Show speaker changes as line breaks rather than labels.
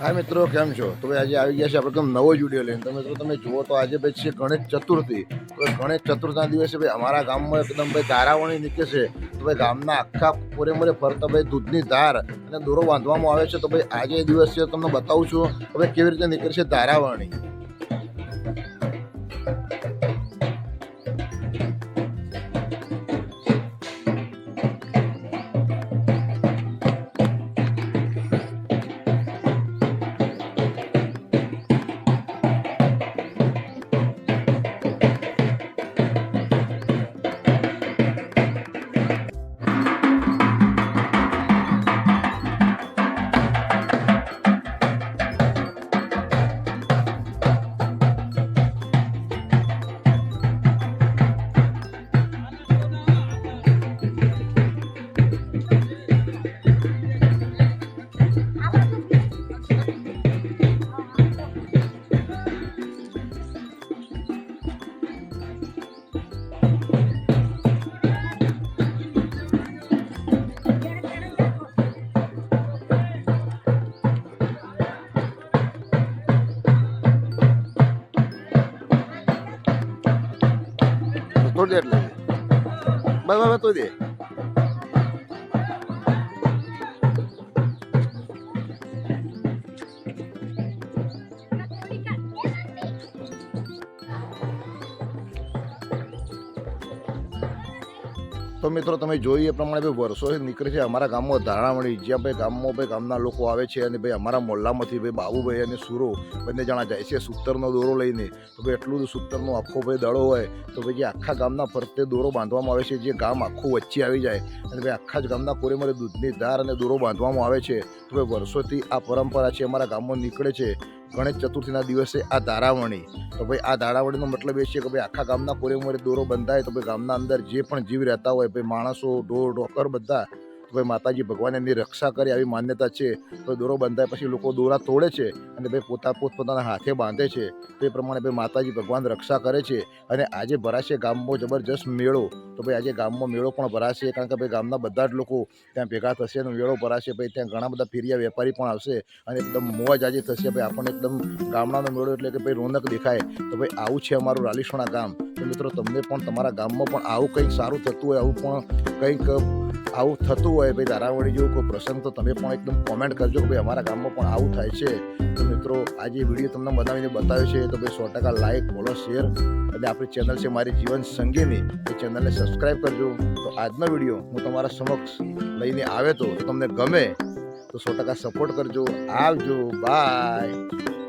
હા મિત્રો, કેમ છો? તો ભાઈ આજે આવી ગયા છે આપણે એકદમ નવો જ વીડિયો લઈને. તમે મિત્રો તમે જુઓ તો આજે ભાઈ છે ગણેશ ચતુર્થી. તો ગણેશ ચતુર્થના દિવસે ભાઈ અમારા ગામમાં એકદમ ભાઈ ધારાવણી નીકળે છે. તો ભાઈ ગામના આખા મોરે ફરતા ભાઈ દૂધની ધાર અને દોરો બાંધવામાં આવે છે. તો ભાઈ આજે દિવસે તમને બતાવું છું તો કેવી રીતે નીકળે છે ધારાવણી તોડી દે એટલે બસ તો મિત્રો, તમે જોઈ એ પ્રમાણે ભાઈ વર્ષોથી નીકળે છે. અમારા ગામમાં ધારામણી જ્યાં ભાઈ ગામમાં ભાઈ ગામના લોકો આવે છે અને ભાઈ અમારા મોહલ્લામાંથી ભાઈ બાબુભાઈ અને સુરો બંને જણા જાય છે સૂતરનો દોરો લઈને. તો ભાઈ એટલું સૂતરનો આખો ભાઈ દડો હોય. તો ભાઈ જે આખા ગામના ફરતે દોરો બાંધવામાં આવે છે, જે ગામ આખું વચ્ચે આવી જાય. અને ભાઈ આખા જ ગામના કોરેમરે દૂધની ધાર અને દોરો બાંધવામાં આવે છે. તો ભાઈ વર્ષોથી આ પરંપરા છે, અમારા ગામમાં નીકળે છે. ગણેશ ચતુર્થીના દિવસે આ ધારાવણી. તો ભાઈ, આ ધારાવણીનો મતલબ એ છે કે ભાઈ, આખા ગામના કોરેમોરે દોરો બંધાય તો ભાઈ ગામના અંદર જે પણ જીવ રહેતા હોય, ભાઈ માણસો, ઢોર, ઢોકર બધા તો માતાજી ભગવાન એમની રક્ષા કરે, આવી માન્યતા છે. તો દોરો બંધાય પછી લોકો દોરા તોડે છે અને ભાઈ પોતા પોતપોતાના હાથે બાંધે છે. તે પ્રમાણે ભાઈ માતાજી ભગવાન રક્ષા કરે છે અને આજે ભરાશે ગામમાં જબરજસ્ત મેળો. તો ભાઈ આજે ગામમાં મેળો પણ ભરાશે કારણ કે ભાઈ ગામના બધા જ લોકો ત્યાં ભેગા થશે અને મેળો ભરાશે. ભાઈ ત્યાં ઘણા બધા ફેરિયા વેપારી પણ આવશે અને એકદમ મોજ આજે થશે. ભાઈ આપણને એકદમ ગામડાનો મેળો એટલે કે ભાઈ રોનક દેખાય. તો ભાઈ આવું છે અમારું રાલીસોણા ગામ. તો મિત્રો, તમને પણ તમારા ગામમાં પણ આવું કંઈક સારું થતું હોય, આવું પણ કંઈક આવું થતું હોય ભાઈ ધારાવળી જેવું કોઈ પ્રસંગ તો તમે પણ એકદમ કોમેન્ટ કરજો કે ભાઈ, અમારા ગામમાં પણ આવું થાય છે. તો મિત્રો, આજે વીડિયો તમને બનાવીને બતાવ્યો છે, તો ભાઈ, સો ટકા લાઈક ફોલો શેર અને આપણી ચેનલ છે મારી જીવન સંગીની, એ ચેનલને સબસ્ક્રાઈબ કરજો. તો આજનો વીડિયો હું તમારા સમક્ષ લઈને આવે તો તમને ગમે તો સો ટકા સપોર્ટ કરજો. આવજો બાય